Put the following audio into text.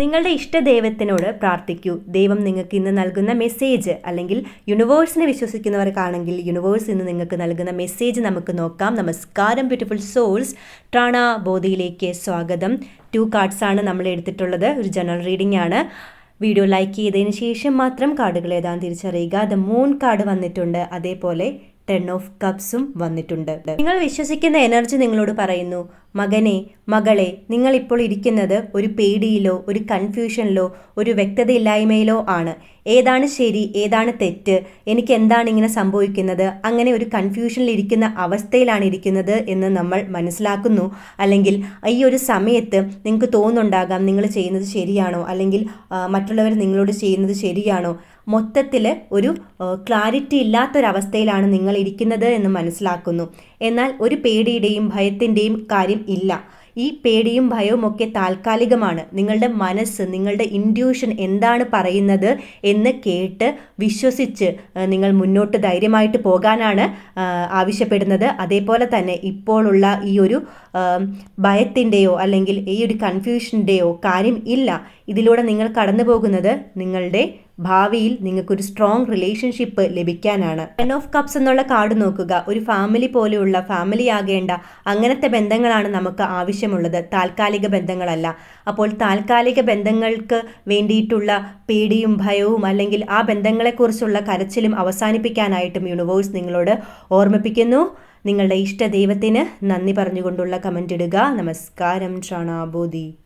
നിങ്ങളുടെ ഇഷ്ട ദൈവത്തിനോട് പ്രാർത്ഥിക്കൂ. ദൈവം നിങ്ങൾക്ക് ഇന്ന് നൽകുന്ന മെസ്സേജ് അല്ലെങ്കിൽ യൂണിവേഴ്സിനെ വിശ്വസിക്കുന്നവർക്കാണെങ്കിൽ യൂണിവേഴ്സ് ഇന്ന് നിങ്ങൾക്ക് നൽകുന്ന മെസ്സേജ് നമുക്ക് നോക്കാം. നമസ്കാരം ബ്യൂട്ടിഫുൾ സോൾസ് ട്രാണ ബോധിയിലേക്ക് സ്വാഗതം. ടു കാർഡ്സ് ആണ് നമ്മൾ എടുത്തിട്ടുള്ളത്. ഒരു ജനറൽ റീഡിംഗ് ആണ്. വീഡിയോ ലൈക്ക് ചെയ്തതിന് ശേഷം മാത്രം കാർഡുകൾ ഏതാണ് തിരിച്ചറിയുക. ദ മൂൺ കാർഡ് വന്നിട്ടുണ്ട്. അതേപോലെ ടെൻ ഓഫ് കപ്സും വന്നിട്ടുണ്ട്. നിങ്ങൾ വിശ്വസിക്കുന്ന എനർജി നിങ്ങളോട് പറയുന്നു. മകനെ മകളെ നിങ്ങളിപ്പോൾ ഇരിക്കുന്നത് ഒരു പേടിയിലോ ഒരു കൺഫ്യൂഷനിലോ ഒരു വ്യക്തതയില്ലായ്മയിലോ ആണ്. ഏതാണ് ശരി ഏതാണ് തെറ്റ് എനിക്ക് എന്താണ് ഇങ്ങനെ സംഭവിക്കുന്നത് അങ്ങനെ ഒരു കൺഫ്യൂഷനിൽ ഇരിക്കുന്ന അവസ്ഥയിലാണ് ഇരിക്കുന്നത് എന്ന് നമ്മൾ മനസ്സിലാക്കുന്നു. അല്ലെങ്കിൽ ഈ ഒരു സമയത്ത് നിങ്ങൾക്ക് തോന്നുന്നുണ്ടാകാം നിങ്ങൾ ചെയ്യുന്നത് ശരിയാണോ അല്ലെങ്കിൽ മറ്റുള്ളവർ നിങ്ങളോട് ചെയ്യുന്നത് ശരിയാണോ. മൊത്തത്തിൽ ഒരു ക്ലാരിറ്റി ഇല്ലാത്തൊരവസ്ഥയിലാണ് നിങ്ങൾ ഇരിക്കുന്നത് എന്ന് മനസ്സിലാക്കുന്നു. എന്നാൽ ഒരു പേടിയുടെയും ഭയത്തിന്റെയും കാര്യം ഇല്ല. ഈ പേടിയും ഭയവും ഒക്കെ താൽക്കാലികമാണ്. നിങ്ങളുടെ മനസ്സ് നിങ്ങളുടെ ഇൻഡ്യൂഷൻ എന്താണ് പറയുന്നത് എന്ന് കേട്ട് വിശ്വസിച്ച് നിങ്ങൾ മുന്നോട്ട് ധൈര്യമായിട്ട് പോകാനാണ് ആവശ്യപ്പെടുന്നത്. അതേപോലെ തന്നെ ഇപ്പോഴുള്ള ഈ ഒരു ഭയത്തിന്റെയോ അല്ലെങ്കിൽ ഈ ഒരു കൺഫ്യൂഷന്റെയോ കാര്യം ഇല്ല. ഇതിലൂടെ നിങ്ങൾ കടന്നു പോകുന്നത് നിങ്ങളുടെ ഭാവിയിൽ നിങ്ങൾക്കൊരു സ്ട്രോങ് റിലേഷൻഷിപ്പ് ലഭിക്കാനാണ്. ടെൻ ഓഫ് കപ്സ് എന്നുള്ള കാർഡ് നോക്കുക. ഒരു ഫാമിലി പോലെയുള്ള ഫാമിലി ആകേണ്ട അങ്ങനത്തെ ബന്ധങ്ങളാണ് നമുക്ക് ആവശ്യമുള്ളത്. താൽക്കാലിക ബന്ധങ്ങളല്ല. അപ്പോൾ താൽക്കാലിക ബന്ധങ്ങൾക്ക് വേണ്ടിയിട്ടുള്ള പേടിയും ഭയവും അല്ലെങ്കിൽ ആ ബന്ധങ്ങളെക്കുറിച്ചുള്ള കരച്ചിലും അവസാനിപ്പിക്കാനായിട്ടും യൂണിവേഴ്സ് നിങ്ങളോട് ഓർമ്മിപ്പിക്കുന്നു. നിങ്ങളുടെ ഇഷ്ട ദൈവത്തിന് നന്ദി പറഞ്ഞുകൊണ്ടുള്ള കമന്റ് ഇടുക. നമസ്കാരം ഷാണാബോധി